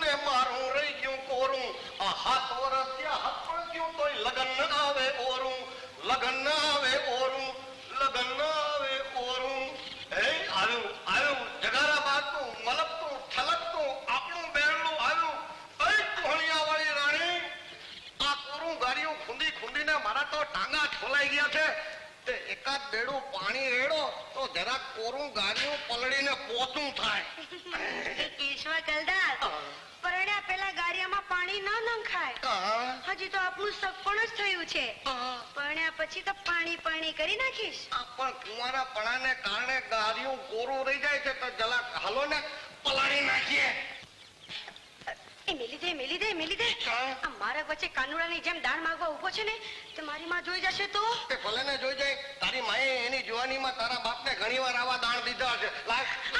ને મારું રહી મલકતું ઠલકતું આપણું બેરણું આવ્યું કઈ કોહણિયા રાણી આ કોરું ગાડીઓ ખૂંદી ખૂંદીને મારા તો ટાંગા છોલાઈ ગયા છે. જરાક કોરું ગાડીઓ પલળીને પોતું થાય. કેશવા કલદાર પરણ્યા પેલા ગારિયામાં પાણી ન નંખાય. હજી તો આપણું સગપણ જ થયું છે. પરણ્યા પછી તો પાણી પાણી કરી નાખીશ. પણ કુંવારા પણાને કારણે ગાડીઓ કોરું રહી જાય છે તો જલા હાલો ને પલાળી નાખીએ. મેલી દે મેલી દે મેલી દે. આ મારા વચ્ચે કાનુડાની જેમ દાન માંગવા ઊભો છે ને તે મારી માં જોઈ જશે તો? ભલે ને જોઈ જુવાનીમાં તારા બાપને ઘણીવાર આવા દાણ દીધા લાય, લાય